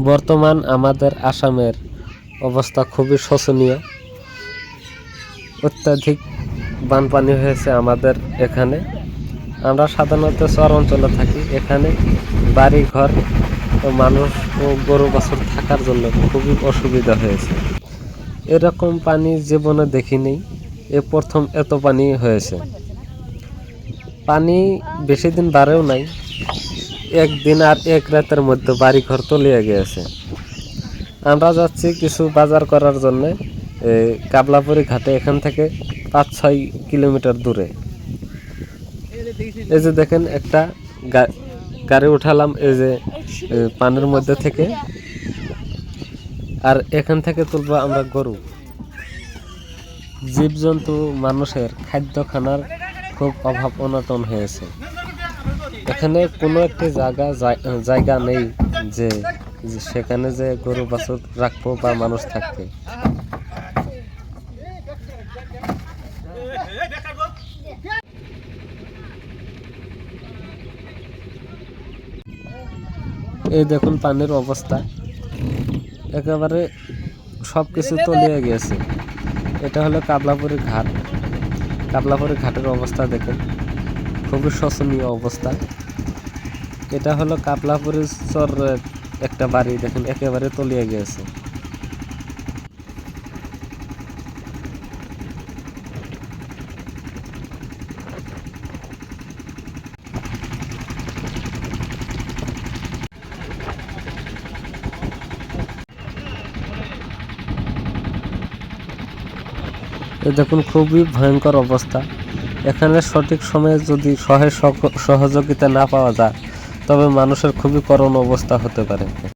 বর্তমান আমাদের আসামের অবস্থা খুবই শোচনীয়। অত্যাধিক বানপানি হয়েছে আমাদের এখানে। আমরা সাধারণত চর অঞ্চলে থাকি। এখানে বাড়ি ঘর মানুষ ও গরু বাছুর থাকার জন্য খুবই অসুবিধা হয়েছে। এরকম পানি জীবনে দেখিনি। এ প্রথম এত পানি হয়েছে। পানি বেশি দিন বাড়েও নাই। একদিন আর এক রাতের মধ্যে বাড়ি ঘর তলিয়ে গিয়েছে। আমরা যাচ্ছি কিছু বাজার করার জন্য কাবলাপুরি ঘাটে, এখান থেকে পাঁচ ছয় কিলোমিটার দূরে। এই যে দেখেন একটা গাড়ি উঠালাম, এই যে পানির মধ্যে থেকে। আর এখান থেকে তুলবো আমরা গরু। জীবজন্তু মানুষের খাদ্য খানার খুব অভাব অনটন হয়েছে। এখানে কোনো একটি জায়গা জায়গা নেই যে সেখানে যে গরু, বাছুর রাখব বা মানুষ থাকবে। এই দেখুন পানির অবস্থা। একেবারে সব কিছু তলিয়ে গিয়েছে এটা হলো কাবলাপুরি ঘাট। কাবলাপুরি ঘাটের অবস্থা দেখেন। খুবই শোচনীয় অবস্থা। এটা হলো কাবলাপুরি চর একটা বাড়ি, দেখেন, একেবারে তলিয়ে গিয়েছে দেখুন, খুবই ভয়ঙ্কর অবস্থা। এখানে সঠিক সময়ে যদি সহায় সহযোগিতা না পাওয়া যায়, তবে মানুষের খুবই করুণ অবস্থা হতে পারে।